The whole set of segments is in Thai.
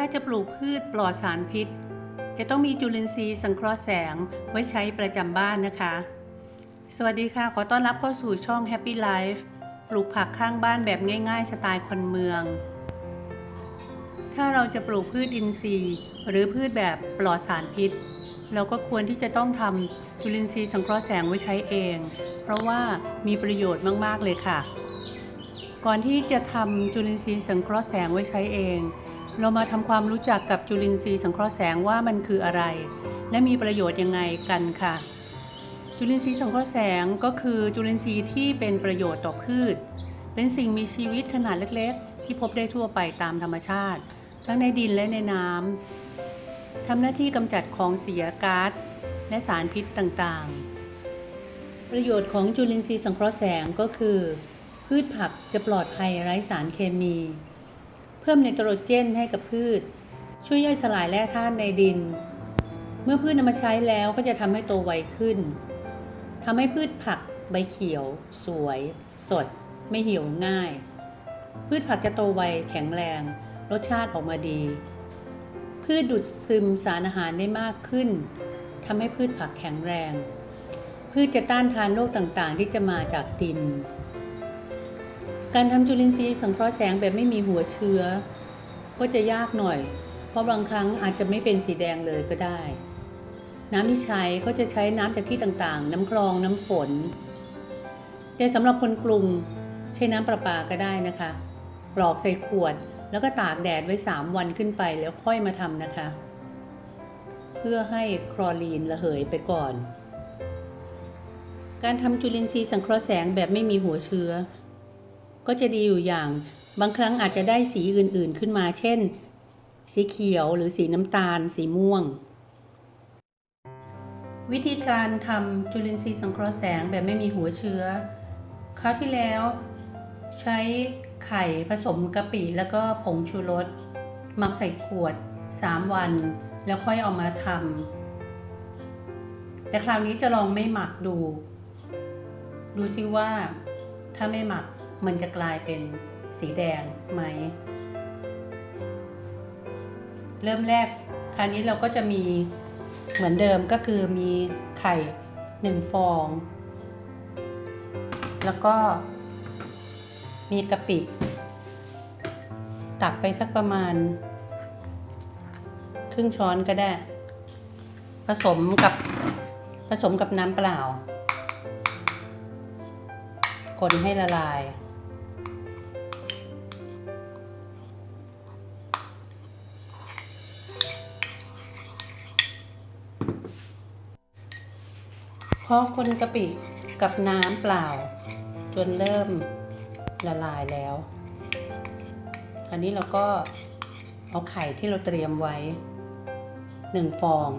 ถ้าจะปลูกพืชปลอดสารพิษ จะต้องมีจุลินทรีย์สังเคราะห์แสงไว้ใช้ประจำบ้านนะคะ สวัสดีค่ะ ขอต้อนรับเข้าสู่ช่อง Happy Life ปลูกผักข้างบ้านแบบง่าย ๆ สไตล์คนเมือง ถ้าเราจะปลูกพืชอินทรีย์ หรือพืชแบบปลอดสารพิษ เราก็ควรที่จะต้องทำจุลินทรีย์สังเคราะห์แสงไว้ใช้เอง เพราะว่ามีประโยชน์มากๆเลยค่ะ ก่อนที่จะทำจุลินทรีย์สังเคราะห์แสงไว้ใช้เอง เรามาทำความรู้จักกับจุลินทรีย์สังเคราะห์แสงว่ามันคืออะไร และมีประโยชน์ยังไงกันค่ะ จุลินทรีย์สังเคราะห์แสงก็คือจุลินทรีย์ที่เป็นประโยชน์ต่อพืช เป็นสิ่งมีชีวิตขนาดเล็กๆ ที่พบได้ทั่วไปตามธรรมชาติ ทั้งในดินและในน้ำทำหน้าที่กำจัดของเสียก๊าซและสารพิษต่างๆ ประโยชน์ของจุลินทรีย์สังเคราะห์แสงก็คือ พืชผักจะปลอดภัยไร้สารเคมี พิ่มไนโตรเจนให้กับพืช ช่วยย่อยสลายแร่ธาตุในดิน เมื่อพืชนำมาใช้แล้วก็จะทำให้โตไวขึ้นทำให้พืชผักใบเขียว สวย สด ไม่เหี่ยวง่าย พืชผักจะโตไวแข็งแรง รสชาติออกมาดี พืชดูดซึมสารอาหารได้มากขึ้นทำให้พืชผักแข็งแรง พืชจะต้านทานโรคต่างๆ ที่จะมาจากดิน การทำจุลินทรีย์สังเคราะห์แสงแบบไม่มีหัวเชื้อ ก็จะยากหน่อย เพราะบางครั้งอาจจะไม่เป็นสีแดงเลยก็ได้ น้ำที่ใช้ก็จะใช้น้ำจากที่ต่างๆ น้ำคลองน้ำฝน แต่สำหรับคนกรุงใช้น้ำประปาก็ได้นะคะกรอกใส่ขวด แล้วก็ตากแดดไว้ 3 วันขึ้นไปแล้วค่อยมาทำนะคะ เพื่อให้คลอรีนระเหยไปก่อน การทำจุลินทรีย์สังเคราะห์แสงแบบไม่มีหัวเชื้อ ก็จะดีอยู่อย่าง บางครั้งอาจจะได้สีอื่นๆขึ้นมา เช่น สีเขียวหรือสีน้ำตาล สีม่วง วิธีการทำจุลินทรีย์สังเคราะห์แสงแบบไม่มีหัวเชื้อ คราวที่แล้วใช้ไข่ผสมกะปิแล้วก็ผงชูรสหมักใส่ขวด 3 วัน แล้วค่อยเอามาทำแต่คราวนี้จะลองไม่หมักดู ดูซิว่าถ้าไม่หมัก มันจะกลายเป็นสีแดงไหม เริ่มแรกคราวนี้เราก็จะมีเหมือนเดิมก็คือมีไข่หนึ่งฟอง แล้วก็มีกะปิ ตักไปสักประมาณ ครึ่งช้อนก็ได้ ผสมกับผสมกับน้ำเปล่า คนให้ละลาย พอคนกะปิกับน้ำเปล่า จนเริ่มละลายแล้ว อันนี้เราก็เอาไข่ที่เราเตรียมไว้หนึ่งฟอง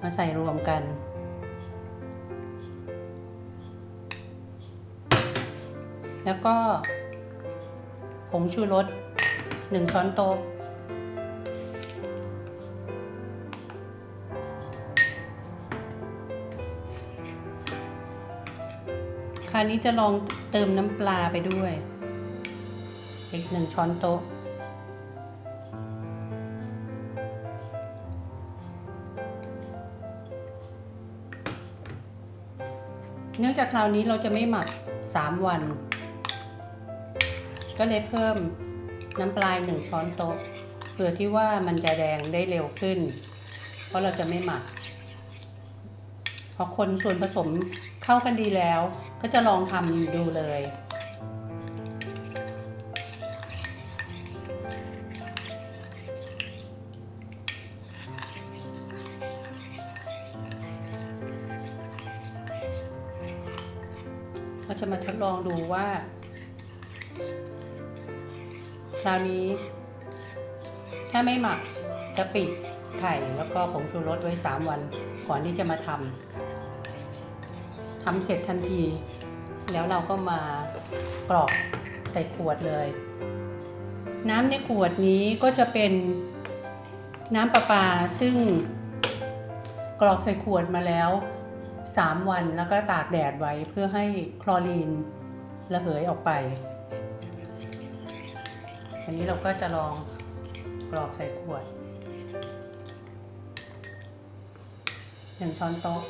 มาใส่รวมกัน แล้วก็ผงชูรสหนึ่งช้อนโต๊ะาวนี้จะลองเติมน้ำปลาไปด้วย อีกหนึ่งช้อนโต๊ะ เนื่องจากคราวนี้เราจะไม่หมัก 3 วัน ก็เลยเพิ่มน้ำปลาหนึ่งช้อนโต๊ะเพื่อที่ว่ามันจะแดงได้เร็วขึ้น เพราะเราจะไม่หมักพอคนส่วนผสม เข้ากันดีแล้ว ก็จะลองทำดูเลย ก็จะมาทดลองดูว่า คราวนี้ ถ้าไม่หมักกะปิดไข่แล้วก็ผงชูรสไว้ 3 วันก่อนที่จะมาทำ ทำเสร็จทันที แล้วเราก็มากรอกใส่ขวดเลย น้ำในขวดนี้ก็จะเป็นน้ำประปาซึ่งกรอกใส่ขวดมาแล้ว 3 วันแล้วก็ตากแดดไว้เพื่อให้คลอรีนระเหยออกไป อันนี้เราก็จะลองกรอกใส่ขวดหนึ่งช้อนโต๊ะ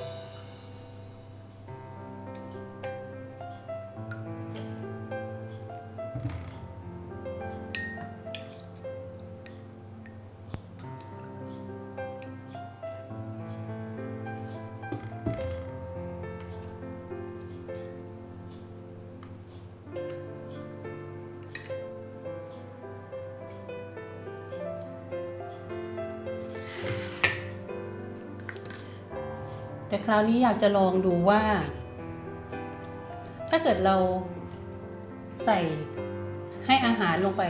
แต่คราวนี้อยากจะลองดูว่า ถ้าเกิดเราใส่ให้อาหารลงไป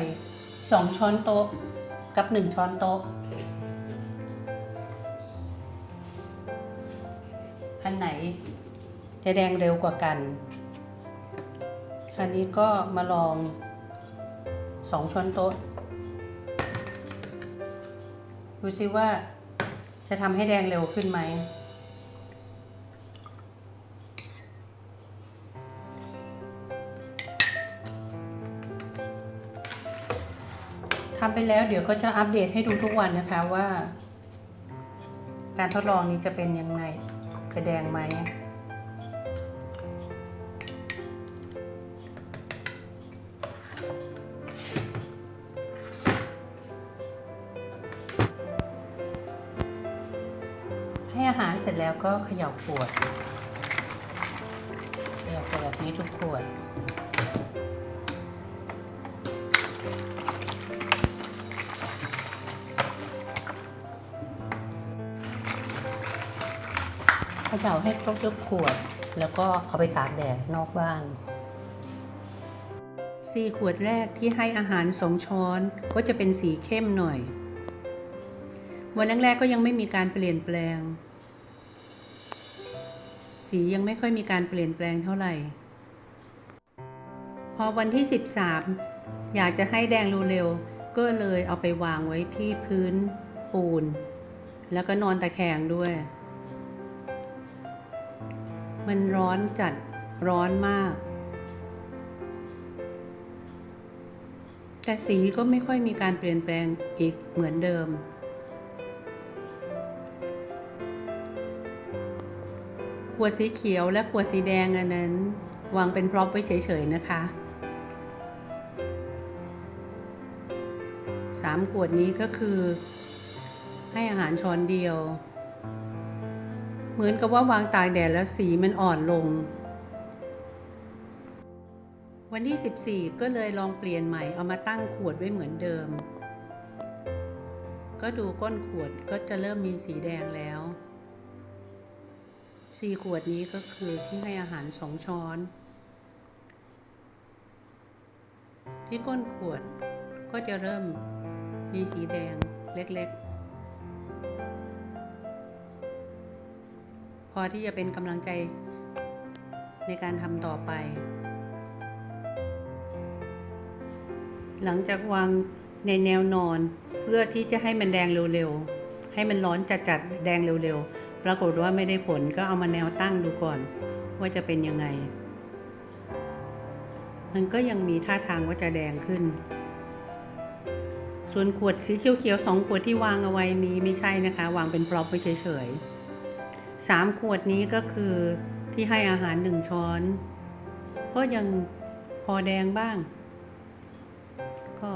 สองช้อนโต๊ะกับหนึ่งช้อนโต๊ะ อันไหนจะแดงเร็วกว่ากันคราวนี้ก็มาลองสองช้อนโต๊ะ ดูซิว่าจะทำให้แดงเร็วขึ้นไหมำไปแล้วเดี๋ยวก็จะอัปเดตให้ดูทุกวันนะคะว่า การทดลองนี้จะเป็นยังไงจะแดงไหมให้อาหารเสร็จแล้วก็เขย่าขวดเขย่าขวดแบบนี้ทุกขวด เขย่าให้ครบทุกขวด แล้วก็เอาไปตากแดดนอกบ้านสี่ขวดแรกที่ให้อาหารสองช้อนก็จะเป็นสีเข้มหน่อย วันแรกๆก็ยังไม่มีการเปลี่ยนแปลง สียังไม่ค่อยมีการเปลี่ยนแปลงเท่าไหร่ พอวันที่ 13 อยากจะให้แดงเร็วๆก็เลยเอาไปวางไว้ที่พื้นปูน แล้วก็นอนตะแคงด้วย มันร้อนจัดร้อนมาก แต่สีก็ไม่ค่อยมีการเปลี่ยนแปลงอีกเหมือนเดิม ขวดสีเขียวและขวดสีแดงอันนั้น วางเป็นพร็อพไว้เฉยๆนะคะสามขวดนี้ก็คือให้อาหารช้อนเดียว เหมือนกับว่าวางตากแดดแล้วสีมันอ่อนลง วันที่ 14 ก็เลยลองเปลี่ยนใหม่เอามาตั้งขวดไว้เหมือนเดิม ก็ดูก้นขวดก็จะเริ่มมีสีแดงแล้วสี่ขวดนี้ก็คือที่ให้อาหารสองช้อน ที่ก้นขวดก็จะเริ่มมีสีแดงเล็กๆ อที่จะเป็นกำลังใจในการทำต่อไป หลังจากวางในแนวนอนเพื่อที่จะให้มันแดงเร็วๆ ให้มันร้อนจัดๆ แดงเร็วๆ ปรากฏว่าไม่ได้ผลก็เอามาแนวตั้งดูก่อน ว่าจะเป็นยังไง มันก็ยังมีท่าทางว่าจะแดงขึ้น ส่วนขวดสีเขียวๆสองขวดที่วางเอาไว้นี้ไม่ใช่นะคะ วางเป็นปลอบไว้เฉยๆ สามขวดนี้ก็คือที่ให้อาหารหนึ่งช้อน ก็ยังพอแดงบ้าง ก็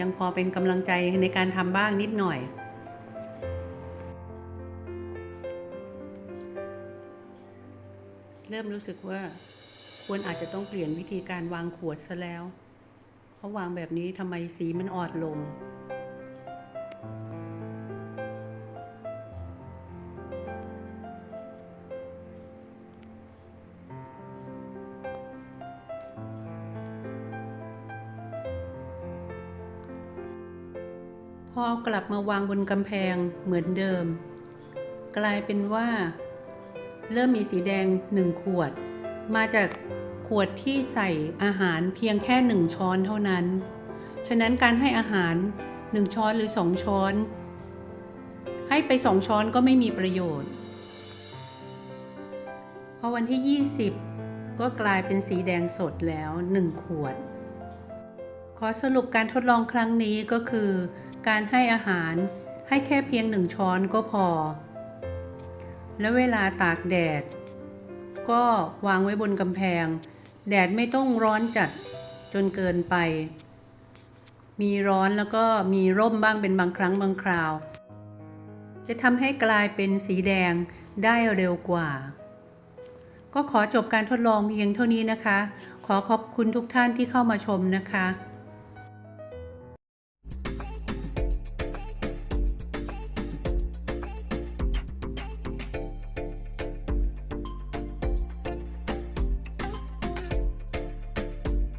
ยังพอเป็นกำลังใจในการทำบ้างนิดหน่อยเริ่มรู้สึกว่าควรอาจจะต้องเปลี่ยนวิธีการวางขวดซะแล้ว เพราะวางแบบนี้ทำไมสีมันอ่อนลง พอเอากลับมาวางบนกำแพงเหมือนเดิม กลายเป็นว่า เริ่มมีสีแดงหนึ่งขวด มาจากขวดที่ใส่อาหารเพียงแค่หนึ่งช้อนเท่านั้น ฉะนั้นการให้อาหารหนึ่งช้อนหรือสองช้อน ให้ไปสองช้อนก็ไม่มีประโยชน์ พอวันที่ 20 ก็กลายเป็นสีแดงสดแล้ว1ขวด ขอสรุปการทดลองครั้งนี้ก็คือ การให้อาหารให้แค่เพียงหนึ่งช้อนก็พอ แล้วเวลาตากแดด ก็วางไว้บนกำแพง แดดไม่ต้องร้อนจัดจนเกินไป มีร้อนแล้วก็มีร่มบ้างเป็นบางครั้งบางคราว จะทำให้กลายเป็นสีแดงได้เร็วกว่า ก็ขอจบการทดลองเพียงเท่านี้นะคะ ขอขอบคุณทุกท่านที่เข้ามาชมนะคะ